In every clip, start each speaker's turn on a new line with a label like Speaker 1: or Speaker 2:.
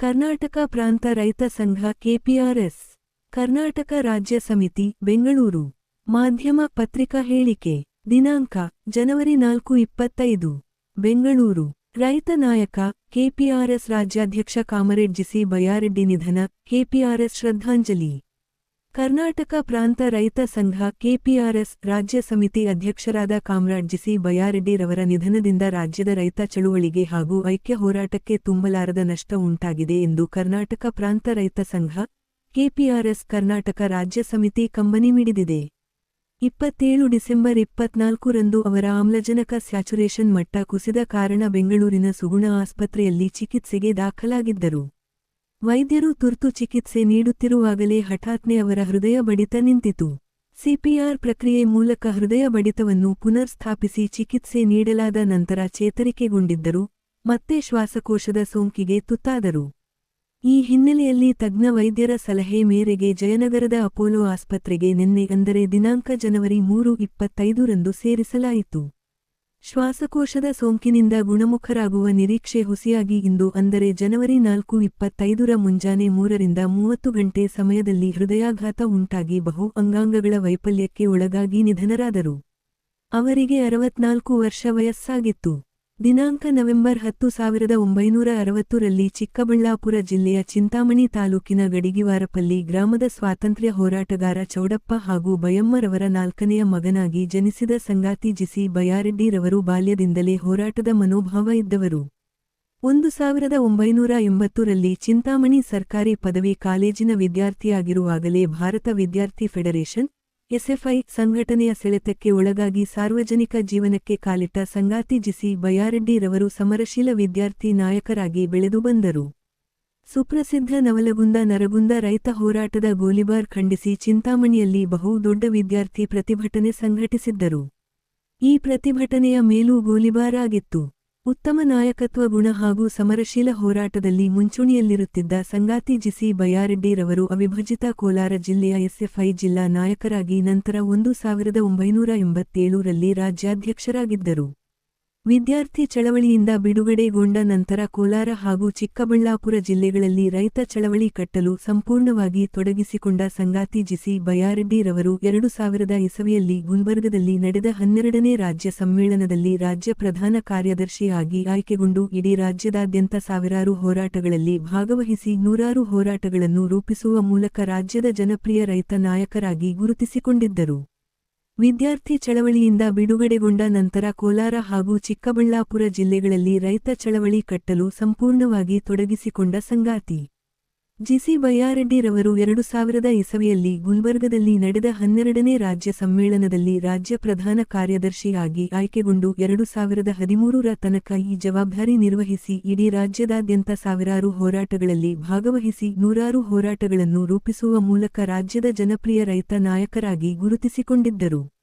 Speaker 1: ಕರ್ನಾಟಕ ಪ್ರಾಂತ ರೈತ ಸಂಘ ಕೆಪಿಆರ್ಎಸ್, ಕರ್ನಾಟಕ ರಾಜ್ಯ ಸಮಿತಿ, ಬೆಂಗಳೂರು. ಮಾಧ್ಯಮ ಪತ್ರಿಕಾ ಹೇಳಿಕೆ, ದಿನಾಂಕ, ಜನವರಿ ನಾಲ್ಕು ಇಪ್ಪತ್ತೈದು, ಬೆಂಗಳೂರು. ರೈತ ನಾಯಕ, ಕೆಪಿಆರ್ಎಸ್ ರಾಜ್ಯಾಧ್ಯಕ್ಷ ಕಾಮರೆಡ್ಜಿಸಿ ಬಯಾರೆಡ್ಡಿ ನಿಧನ, ಕೆಪಿಆರ್ಎಸ್ ಶ್ರದ್ಧಾಂಜಲಿ. ಕರ್ನಾಟಕ ಪ್ರಾಂತ ರೈತ ಸಂಘ ಕೆಪಿಆರ್ಎಸ್ ರಾಜ್ಯ ಸಮಿತಿ ಅಧ್ಯಕ್ಷರಾದ ಕಾಮ್ರಾಡ್ ಜಿಸಿ ಬಯಾರೆಡ್ಡಿರವರ ನಿಧನದಿಂದ ರಾಜ್ಯದ ರೈತ ಚಳುವಳಿಗೆ ಹಾಗೂ ಐಕ್ಯ ಹೋರಾಟಕ್ಕೆ ತುಂಬಲಾರದ ನಷ್ಟ ಉಂಟಾಗಿದೆ ಎಂದು ಕರ್ನಾಟಕ ಪ್ರಾಂತ ರೈತ ಸಂಘ ಕೆಪಿಆರ್ಎಸ್ ಕರ್ನಾಟಕ ರಾಜ್ಯ ಸಮಿತಿ ಕಂಬನಿ ಮಿಡಿದಿದೆ. ಇಪ್ಪತ್ತೇಳು ಡಿಸೆಂಬರ್ ಇಪ್ಪತ್ನಾಲ್ಕರಂದು ಅವರ ಆಮ್ಲಜನಕ ಸ್ಯಾಚುರೇಷನ್ ಮಟ್ಟ ಕುಸಿದ ಕಾರಣ ಬೆಂಗಳೂರಿನ ಸುಗುಣ ಆಸ್ಪತ್ರೆಯಲ್ಲಿ ಚಿಕಿತ್ಸೆಗೆ ದಾಖಲಾಗಿದ್ದರು. ವೈದ್ಯರು ತುರ್ತು ಚಿಕಿತ್ಸೆ ನೀಡುತ್ತಿರುವಾಗಲೇ ಹಠಾತ್ನೆ ಅವರ ಹೃದಯ ಬಡಿತ ನಿಂತಿತು. ಸಿಪಿಆರ್ ಪ್ರಕ್ರಿಯೆ ಮೂಲಕ ಹೃದಯ ಬಡಿತವನ್ನು ಪುನರ್ಸ್ಥಾಪಿಸಿ ಚಿಕಿತ್ಸೆ ನೀಡಲಾದ ನಂತರ ಚೇತರಿಕೆಗೊಂಡಿದ್ದರು, ಮತ್ತೆ ಶ್ವಾಸಕೋಶದ ಸೋಂಕಿಗೆ ತುತ್ತಾದರು. ಈ ಹಿನ್ನೆಲೆಯಲ್ಲಿ ತಜ್ಞ ವೈದ್ಯರ ಸಲಹೆ ಮೇರೆಗೆ ಜಯನಗರದ ಅಪೋಲೋ ಆಸ್ಪತ್ರೆಗೆ ನಿನ್ನೆ ಅಂದರೆ ದಿನಾಂಕ ಜನವರಿ ಮೂರು ಇಪ್ಪತ್ತೈದರಂದು ಸೇರಿಸಲಾಯಿತು. ಶ್ವಾಸಕೋಶದ ಸೋಂಕಿನಿಂದ ಗುಣಮುಖರಾಗುವ ನಿರೀಕ್ಷೆ ಹುಸಿಯಾಗಿ ಇಂದು ಅಂದರೆ ಜನವರಿ ನಾಲ್ಕು ಇಪ್ಪತ್ತೈದರ ಮುಂಜಾನೆ ಮೂರರಿಂದ ಮೂವತ್ತು ಗಂಟೆ ಸಮಯದಲ್ಲಿ ಹೃದಯಾಘಾತ ಉಂಟಾಗಿ ಬಹು ಅಂಗಾಂಗಗಳ ವೈಫಲ್ಯಕ್ಕೆ ಒಳಗಾಗಿ ನಿಧನರಾದರು. ಅವರಿಗೆ ಅರವತ್ನಾಲ್ಕು ವರ್ಷ ವಯಸ್ಸಾಗಿತ್ತು. ದಿನಾಂಕ ನವೆಂಬರ್ ಹತ್ತು ಸಾವಿರದ ಒಂಬೈನೂರ ಅರವತ್ತರಲ್ಲಿ ಚಿಕ್ಕಬಳ್ಳಾಪುರ ಜಿಲ್ಲೆಯ ಚಿಂತಾಮಣಿ ತಾಲೂಕಿನ ಗಡಿಗಿವಾರಪಲ್ಲಿ ಗ್ರಾಮದ ಸ್ವಾತಂತ್ರ್ಯ ಹೋರಾಟಗಾರ ಚೌಡಪ್ಪ ಹಾಗೂ ಬಯಮ್ಮರವರ ನಾಲ್ಕನೆಯ ಮಗನಾಗಿ ಜನಿಸಿದ ಸಂಗಾತಿ ಜಿಸಿ ಬಯಾರೆಡ್ಡಿರವರು ಬಾಲ್ಯದಿಂದಲೇ ಹೋರಾಟದ ಮನೋಭಾವ ಇದ್ದವರು. ಒಂದು ಸಾವಿರದ ಒಂಬೈನೂರ ಎಂಬತ್ತರಲ್ಲಿ ಚಿಂತಾಮಣಿ ಸರ್ಕಾರಿ ಪದವಿ ಕಾಲೇಜಿನ ವಿದ್ಯಾರ್ಥಿಯಾಗಿರುವಾಗಲೇ ಭಾರತ ವಿದ್ಯಾರ್ಥಿ ಫೆಡರೇಷನ್ ಎಸ್ಎಫ್ಐ ಸಂಘಟನೆಯ ಸೆಳೆತಕ್ಕೆ ಒಳಗಾಗಿ ಸಾರ್ವಜನಿಕ ಜೀವನಕ್ಕೆ ಕಾಲಿಟ್ಟ ಸಂಗಾತಿ ಜಿಸಿ ಬಯಾರೆಡ್ಡಿರವರು ಸಮರಶೀಲ ವಿದ್ಯಾರ್ಥಿ ನಾಯಕರಾಗಿ ಬೆಳೆದು ಬಂದರು. ಸುಪ್ರಸಿದ್ಧ ನವಲಗುಂದ ನರಗುಂದ ರೈತ ಹೋರಾಟದ ಗೋಲಿಬಾರ್ ಖಂಡಿಸಿ ಚಿಂತಾಮಣಿಯಲ್ಲಿ ಬಹು ದೊಡ್ಡ ವಿದ್ಯಾರ್ಥಿ ಪ್ರತಿಭಟನೆ ಸಂಘಟಿಸಿದ್ದರು. ಈ ಪ್ರತಿಭಟನೆಯ ಮೇಲೂ ಗೋಲಿಬಾರ್ ಆಗಿತ್ತು ಉತ್ತಮ ನಾಯಕತ್ವ ಗುಣ ಹಾಗೂ ಸಮರಶೀಲ ಹೋರಾಟದಲ್ಲಿ ಮುಂಚೂಣಿಯಲ್ಲಿರುತ್ತಿದ್ದ ಸಂಗಾತಿ ಜಿಸಿ ಬಯಾರೆಡ್ಡಿರವರು ಅವಿಭಜಿತ ಕೋಲಾರ ಜಿಲ್ಲೆಯ ಎಸ್ಎಫ್ಐ ಜಿಲ್ಲಾ ನಾಯಕರಾಗಿ ನಂತರ ಒಂದು ಸಾವಿರದ ಒಂಬೈನೂರ ಎಂಬತ್ತೇಳರಲ್ಲಿ ರಾಜ್ಯಾಧ್ಯಕ್ಷರಾಗಿದ್ದರು. ವಿದ್ಯಾರ್ಥಿ ಚಳವಳಿಯಿಂದ ಬಿಡುಗಡೆಗೊಂಡ ನಂತರ ಕೋಲಾರ ಹಾಗೂ ಚಿಕ್ಕಬಳ್ಳಾಪುರ ಜಿಲ್ಲೆಗಳಲ್ಲಿ ರೈತ ಚಳವಳಿ ಕಟ್ಟಲು ಸಂಪೂರ್ಣವಾಗಿ ತೊಡಗಿಸಿಕೊಂಡ ಸಂಗಾತಿ ಜಿಸಿ ಬಯಾರೆಡ್ಡಿರವರು ಎರಡು ಸಾವಿರದ ಇಸವಿಯಲ್ಲಿ ಗುಲ್ಬರ್ಗದಲ್ಲಿ ನಡೆದ ಹನ್ನೆರಡನೇ ರಾಜ್ಯ ಸಮ್ಮೇಳನದಲ್ಲಿ ರಾಜ್ಯ ಪ್ರಧಾನ ಕಾರ್ಯದರ್ಶಿಯಾಗಿ ಆಯ್ಕೆಗೊಂಡು ಇಡೀ ರಾಜ್ಯದಾದ್ಯಂತ ಸಾವಿರಾರು ಹೋರಾಟಗಳಲ್ಲಿ ಭಾಗವಹಿಸಿ ನೂರಾರು ಹೋರಾಟಗಳನ್ನು ರೂಪಿಸುವ ಮೂಲಕ ರಾಜ್ಯದ ಜನಪ್ರಿಯ ರೈತ ನಾಯಕರಾಗಿ ಗುರುತಿಸಿಕೊಂಡಿದ್ದರು. ವಿದ್ಯಾರ್ಥಿ ಚಳವಳಿಯಿಂದ ಬಿಡುಗಡೆಗೊಂಡ ನಂತರ ಕೋಲಾರ ಹಾಗೂ ಚಿಕ್ಕಬಳ್ಳಾಪುರ ಜಿಲ್ಲೆಗಳಲ್ಲಿ ರೈತ ಚಳವಳಿ ಕಟ್ಟಲು ಸಂಪೂರ್ಣವಾಗಿ ತೊಡಗಿಸಿಕೊಂಡ ಸಂಗಾತಿ. ಜಿಸಿ ಬಯ್ಯಾರೆಡ್ಡಿರವರು ಎರಡು ಸಾವಿರದ ಇಸವಿಯಲ್ಲಿ ಗುಲ್ಬರ್ಗದಲ್ಲಿ ನಡೆದ ಹನ್ನೆರಡನೇ ರಾಜ್ಯ ಸಮ್ಮೇಳನದಲ್ಲಿ ರಾಜ್ಯ ಪ್ರಧಾನ ಕಾರ್ಯದರ್ಶಿಯಾಗಿ ಆಯ್ಕೆಗೊಂಡು ಎರಡು ಸಾವಿರದ ಹದಿಮೂರರ ತನಕ ಈ ಜವಾಬ್ದಾರಿ ನಿರ್ವಹಿಸಿ ಇಡೀ ರಾಜ್ಯದಾದ್ಯಂತ ಸಾವಿರಾರು ಹೋರಾಟಗಳಲ್ಲಿ ಭಾಗವಹಿಸಿ ನೂರಾರು ಹೋರಾಟಗಳನ್ನು ರೂಪಿಸುವ ಮೂಲಕ ರಾಜ್ಯದ ಜನಪ್ರಿಯ ರೈತ ನಾಯಕರಾಗಿ ಗುರುತಿಸಿಕೊಂಡಿದ್ದರು.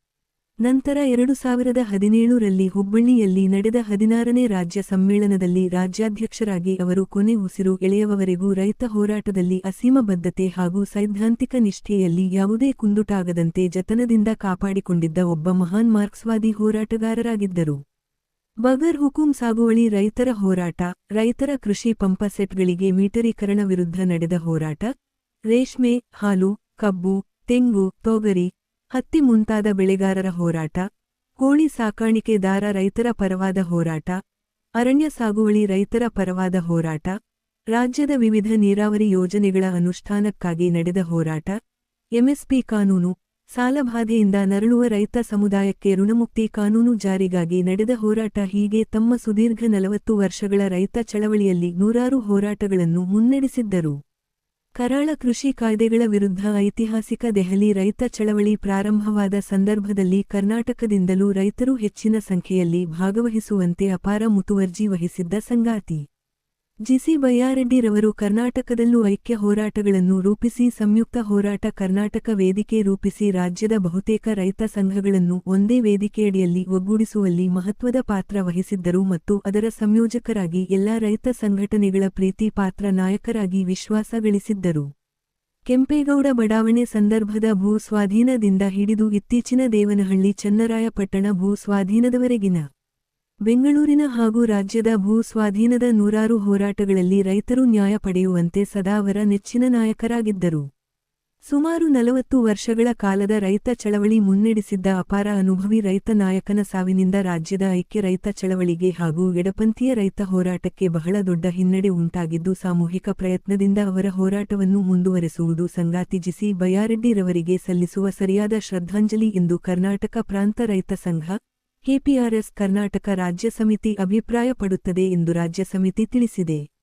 Speaker 1: ನಂತರ ಎರಡು ಸಾವಿರದ ಹದಿನೇಳರಲ್ಲಿ ಹುಬ್ಬಳ್ಳಿಯಲ್ಲಿ ನಡೆದ ಹದಿನಾರನೇ ರಾಜ್ಯ ಸಮ್ಮೇಳನದಲ್ಲಿ ರಾಜ್ಯಾಧ್ಯಕ್ಷರಾಗಿ ಅವರು ಕೊನೆ ಉಸಿರು ಎಳೆಯುವವರೆಗೂ ರೈತ ಹೋರಾಟದಲ್ಲಿ ಅಸೀಮ ಬದ್ಧತೆ ಹಾಗೂ ಸೈದ್ಧಾಂತಿಕ ನಿಷ್ಠೆಯಲ್ಲಿ ಯಾವುದೇ ಕುಂದುಟಾಗದಂತೆ ಜತನದಿಂದ ಕಾಪಾಡಿಕೊಂಡಿದ್ದ ಒಬ್ಬ ಮಹಾನ್ ಮಾರ್ಕ್ಸ್ವಾದಿ ಹೋರಾಟಗಾರರಾಗಿದ್ದರು. ಬಗರ್ ಹುಕುಂ ಸಾಗುವಳಿ ರೈತರ ಹೋರಾಟ, ರೈತರ ಕೃಷಿ ಪಂಪಸೆಟ್ಗಳಿಗೆ ಮೀಟರೀಕರಣ ವಿರುದ್ಧ ನಡೆದ ಹೋರಾಟ, ರೇಷ್ಮೆ, ಹಾಲು, ಕಬ್ಬು, ತೆಂಗು, ತೊಗರಿ ಹತ್ತಿ ಮುಂತಾದ ಬೆಳೆಗಾರರ ಹೋರಾಟ, ಕೋಳಿ ಸಾಕಾಣಿಕೆದಾರ ರೈತರ ಪರವಾದ ಹೋರಾಟ, ಅರಣ್ಯ ಸಾಗುವಳಿ ರೈತರ ಪರವಾದ ಹೋರಾಟ, ರಾಜ್ಯದ ವಿವಿಧ ನೀರಾವರಿ ಯೋಜನೆಗಳ ಅನುಷ್ಠಾನಕ್ಕಾಗಿ ನಡೆದ ಹೋರಾಟ, ಎಂಎಸ್ಪಿ ಕಾನೂನು ಸಾಲಬಾಧೆಯಿಂದ ನರಳುವ ರೈತ ಸಮುದಾಯಕ್ಕೆ ಋಣಮುಕ್ತಿ ಕಾನೂನು ಜಾರಿಗಾಗಿ ನಡೆದ ಹೋರಾಟ ಹೀಗೆ ತಮ್ಮ ಸುದೀರ್ಘ ನಲವತ್ತು ವರ್ಷಗಳ ರೈತ ಚಳವಳಿಯಲ್ಲಿ ನೂರಾರು ಹೋರಾಟಗಳನ್ನು ಮುನ್ನಡೆಸಿದ್ದರು. ಕರಾಳ ಕೃಷಿ ಕಾಯ್ದೆಗಳ ವಿರುದ್ಧ ಐತಿಹಾಸಿಕ ದೆಹಲಿ ರೈತ ಚಳವಳಿ ಪ್ರಾರಂಭವಾದ ಸಂದರ್ಭದಲ್ಲಿ ಕರ್ನಾಟಕದಿಂದಲೂ ರೈತರು ಹೆಚ್ಚಿನ ಸಂಖ್ಯೆಯಲ್ಲಿ ಭಾಗವಹಿಸುವಂತೆ ಅಪಾರ ಮುತುವರ್ಜಿ ವಹಿಸಿದ್ದ ಸಂಗಾತಿ. ಜಿಸಿ ಬಯ್ಯಾರೆಡ್ಡಿರವರು ಕರ್ನಾಟಕದಲ್ಲೂ ಐಕ್ಯ ಹೋರಾಟಗಳನ್ನು ರೂಪಿಸಿ ಸಂಯುಕ್ತ ಹೋರಾಟ ಕರ್ನಾಟಕ ವೇದಿಕೆ ರೂಪಿಸಿ ರಾಜ್ಯದ ಬಹುತೇಕ ರೈತ ಸಂಘಗಳನ್ನು ಒಂದೇ ವೇದಿಕೆಯಡಿಯಲ್ಲಿ ಒಗ್ಗೂಡಿಸುವಲ್ಲಿ ಮಹತ್ವದ ಪಾತ್ರ ವಹಿಸಿದ್ದರು ಮತ್ತು ಅದರ ಸಂಯೋಜಕರಾಗಿ ಎಲ್ಲಾ ರೈತ ಸಂಘಟನೆಗಳ ಪ್ರೀತಿ ಪಾತ್ರ ನಾಯಕರಾಗಿ ವಿಶ್ವಾಸ ಗಳಿಸಿದ್ದರು. ಕೆಂಪೇಗೌಡ ಬಡಾವಣೆ ಸಂದರ್ಭದ ಭೂ ಸ್ವಾಧೀನದಿಂದ ಹಿಡಿದು ಇತ್ತೀಚಿನ ದೇವನಹಳ್ಳಿ ಚನ್ನರಾಯಪಟ್ಟಣ ಭೂ ಸ್ವಾಧೀನದವರೆಗಿನ ಬೆಂಗಳೂರಿನ ಹಾಗೂ ರಾಜ್ಯದ ಭೂ ಸ್ವಾಧೀನದ ನೂರಾರು ಹೋರಾಟಗಳಲ್ಲಿ ರೈತರು ನ್ಯಾಯ ಪಡೆಯುವಂತೆ ಸದಾ ಅವರ ನೆಚ್ಚಿನ ನಾಯಕರಾಗಿದ್ದರು. ಸುಮಾರು ನಲವತ್ತು ವರ್ಷಗಳ ಕಾಲದ ರೈತ ಚಳವಳಿ ಮುನ್ನಡೆಸಿದ್ದ ಅಪಾರ ಅನುಭವಿ ರೈತ ನಾಯಕನ ಸಾವಿನಿಂದ ರಾಜ್ಯದ ಐಕ್ಯ ರೈತ ಚಳವಳಿಗೆ ಹಾಗೂ ಎಡಪಂಥೀಯ ರೈತ ಹೋರಾಟಕ್ಕೆ ಬಹಳ ದೊಡ್ಡ ಹಿನ್ನಡೆ ಉಂಟಾಗಿದ್ದು ಸಾಮೂಹಿಕ ಪ್ರಯತ್ನದಿಂದ ಅವರ ಹೋರಾಟವನ್ನು ಮುಂದುವರೆಸುವುದು ಸಂಗಾತಿ ಜಿಸಿ ಬಯಾರೆಡ್ಡಿರವರಿಗೆ ಸಲ್ಲಿಸುವ ಸರಿಯಾದ ಶ್ರದ್ಧಾಂಜಲಿ ಎಂದು ಕರ್ನಾಟಕ ಪ್ರಾಂತ ರೈತ ಸಂಘ ಕೆಪಿಆರ್ಎಸ್ ಕರ್ನಾಟಕ ರಾಜ್ಯ ಸಮಿತಿ ಅಭಿಪ್ರಾಯಪಡುತ್ತದೆ ಎಂದು ರಾಜ್ಯ ಸಮಿತಿ ತಿಳಿಸಿದೆ.